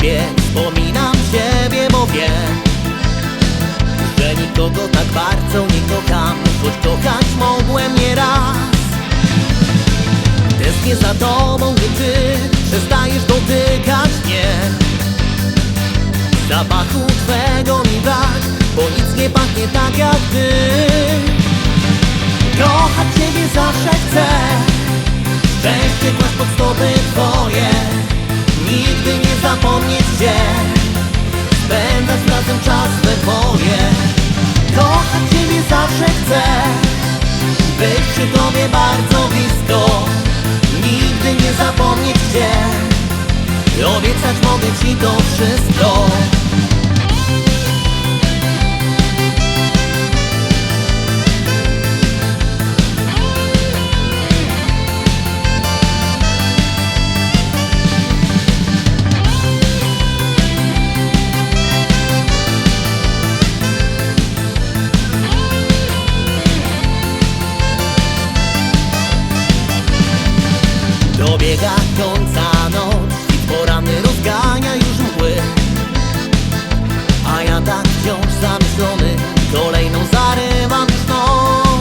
ciebie Wspominam ciebie, bo wiem Że nikogo tak bardzo nie kocham Choć kochać mogłem nie raz Tęsknię za tobą, gdy ty Przestajesz dotykać mnie. Zapachu twego mi brak Bo nic nie pachnie tak jak ty. Kochać ciebie zawsze chcę Szczęście kłaść pod stopy twoje zapomnieć cię Spędzać razem czas we dwoje Kochać ciebie zawsze chcę Być przy tobie bardzo blisko. Nigdy nie zapomnieć cię Obiecać mogę ci to wszystko kolejną zarywam już noc.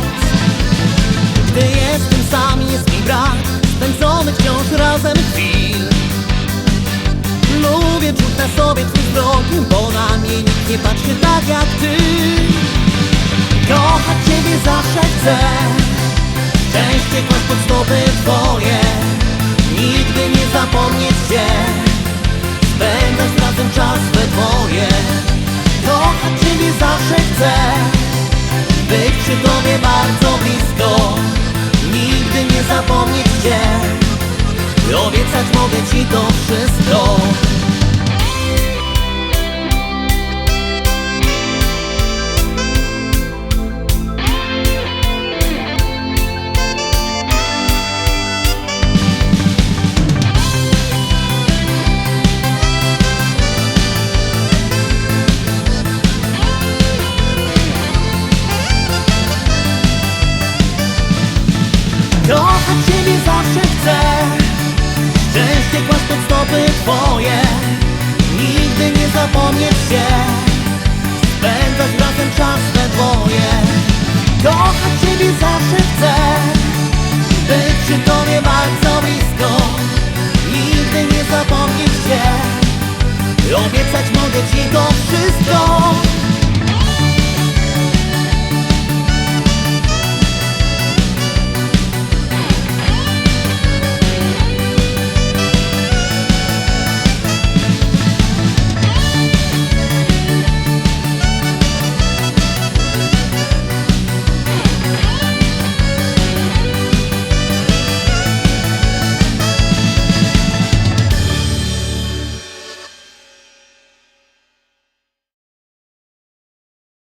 Gdy jestem sam jest mi brak spędzonych wciąż razem chwil. Lubię czuć na sobie twój wzrok, bo na mnie nikt nie patrzy tak jak ty. Kochać ciebie zawsze chcę. Szczęście kłaść pod stopy twoje chcę Być przy tobie bardzo blisko. Nigdy nie zapomnieć cię Obiecać mogę ci to wszystko Kochać Ciebie zawsze chcę. Szczęście kłaść pod stopy Twoje. Nigdy nie zapomnieć Cię